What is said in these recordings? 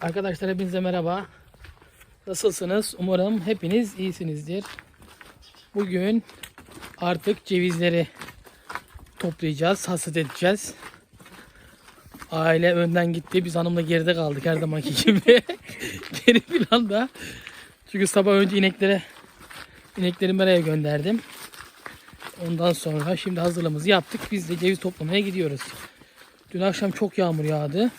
Arkadaşlar hepinize merhaba. Nasılsınız? Umarım hepiniz iyisinizdir. Bugün artık cevizleri toplayacağız, hasat edeceğiz. Aile önden gitti. Biz hanımla geride kaldık her zamanki gibi. Geri planda. Çünkü sabah önce ineklere inekleri meraya gönderdim. Ondan sonra şimdi hazırlığımızı yaptık. Biz de ceviz toplamaya gidiyoruz. Dün akşam çok yağmur yağdı.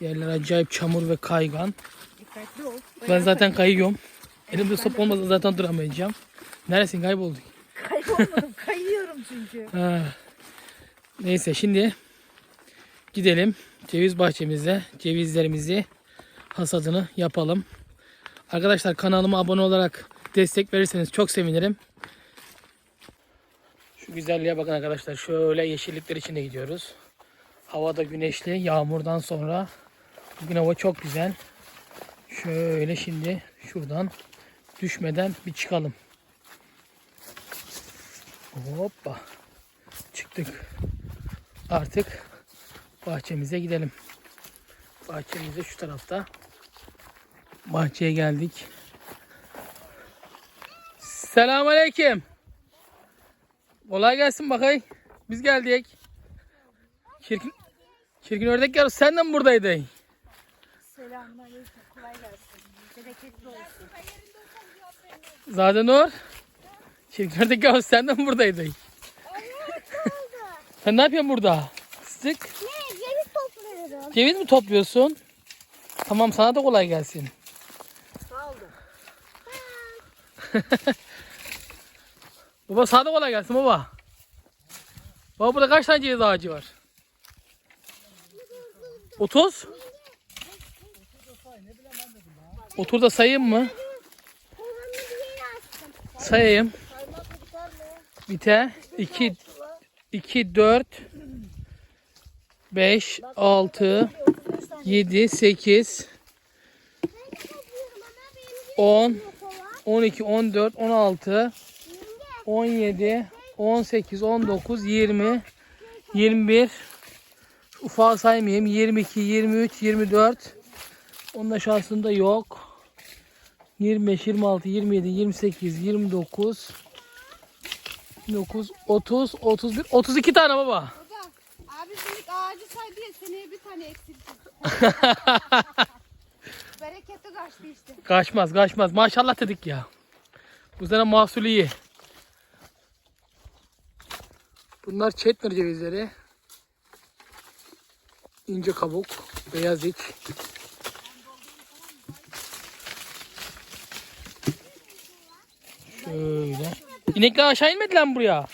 Yerler acayip çamur ve kaygan. Dikkatli ol. Ben zaten kayıyorum. Elimde sop olmasa zaten duramayacağım. Neresin kaybolduk? Kaybolmadım. Kayıyorum çünkü. Ha. Neyse şimdi gidelim ceviz bahçemize cevizlerimizi hasadını yapalım. Arkadaşlar kanalıma abone olarak destek verirseniz çok sevinirim. Şu güzelliğe bakın arkadaşlar. Şöyle yeşillikler içinde gidiyoruz. Havada güneşli. Yağmurdan sonra bugün hava çok güzel. Şöyle şimdi şuradan düşmeden bir çıkalım. Hoppa. Çıktık. Artık bahçemize gidelim. Bahçemize şu tarafta. Bahçeye geldik. Selamünaleyküm. Kolay gelsin bakay. Biz geldik. Çirkin, çirkin ördek yavrusu sen de mi buradaydın? Selamünaleyküm. Kolay gelsin. Bereketli olsun. Nur. Çirkin ördek yavrusu sen de mi buradaydın? sen ne yapıyorsun burada? Sık. Ne? Ceviz topluyorum. Ceviz mi topluyorsun? Tamam sana da kolay gelsin. Sağ olun. Baba sana da kolay gelsin baba. Baba burada kaç tane ceviz ağacı var? 30. 30 da sayayım mı? Sayayım. Bite 2 2 4 5 6 7 8 Topluyorum ama benim 10 gibi kova. 12 14 16 17 18 19 20 21 ufağı saymayayım 22 23 24 Onda şansında yok. 25 26 27 28 29 29 30 31 32 tane baba. Baba, abi dedik ağacı saydı ya seneye bir tane eksilsin. Bereketli kaçtı işte. Kaçmaz kaçmaz. Maşallah dedik ya. Bu sene mahsul iyi. Bunlar çetnir cevizleri. İnce kabuk. Beyaz iç. Şöyle. İnekler aşağı inmediler mi buraya?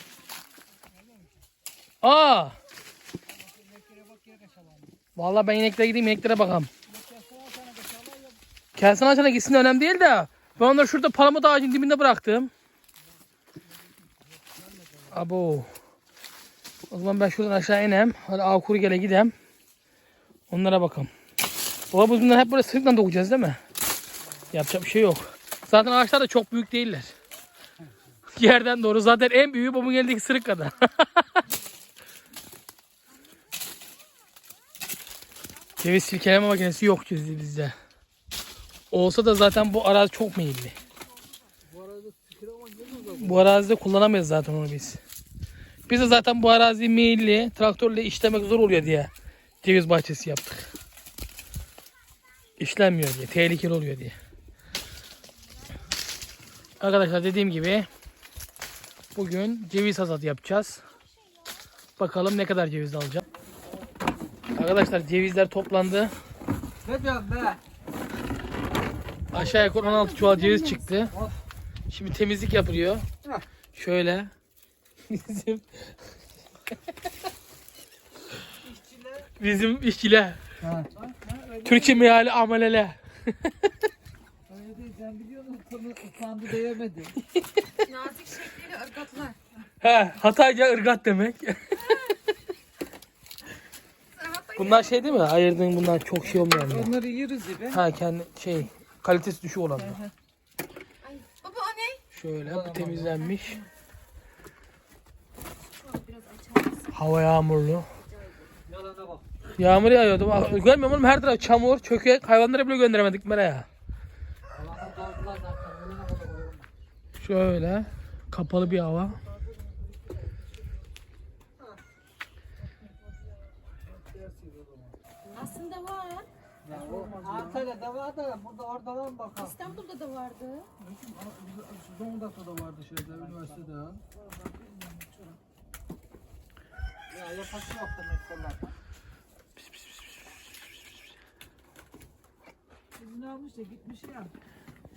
Aa. Vallahi ben ineklere gideyim ineklere bakalım. Kelsin ağaçına gitsin önemli değil de. Ben onları şurada palamut ağacının dibinde bıraktım. Abo. O zaman ben şuradan aşağı inem. Hadi av gele gidem. Onlara bakalım. Biz bunları hep böyle sırıkla dokacağız değil mi? Yapacak bir şey yok. Zaten ağaçlar da çok büyük değiller. Yerden doğru. Zaten en büyüğü babamın elindeki sırık kadar. Ceviz silkeleme makinesi yok bizde. Olsa da zaten bu arazi çok meyilli. Bu arazide kullanamayız zaten onu biz. Biz de zaten bu arazi meyilli, traktörle işlemek zor oluyor diye ceviz bahçesi yaptık. İşlenmiyor diye, tehlikeli oluyor diye. Arkadaşlar dediğim gibi bugün ceviz hasatı yapacağız. Bakalım ne kadar ceviz alacağım. Arkadaşlar cevizler toplandı. Ne diyorsun be? Aşağı yukarı 16 çuval ceviz çıktı. Şimdi temizlik yapılıyor. Şöyle. Bizim Bizim işçiler. Ha. Türkiye meali amelele. Sen biliyorsun konu utandı diyemedi. Nazik şekliyle ırgatlar. He, Hatayca ırgat demek. bunlar şey değil mi? Ayırdığın bunlar çok şey olmayan. mı? Onları yeriz gibi. Ha kendi şey kalitesi düşük olanlar. Baba o ne? Şöyle bu temizlenmiş. Hava yağmurlu. Yağmur yağıyordu. Bak, Görmüyor musun oğlum her taraf çamur, çökek. Hayvanları bile gönderemedik meraya. Şöyle kapalı bir hava. Aslında var. Antalya'da var da burada orada var mı bakalım. İstanbul'da da vardı. Zonguldak'ta da vardı şeyde üniversitede. Ya yapası yok demek kollar. İzin almış da gitmiş ya.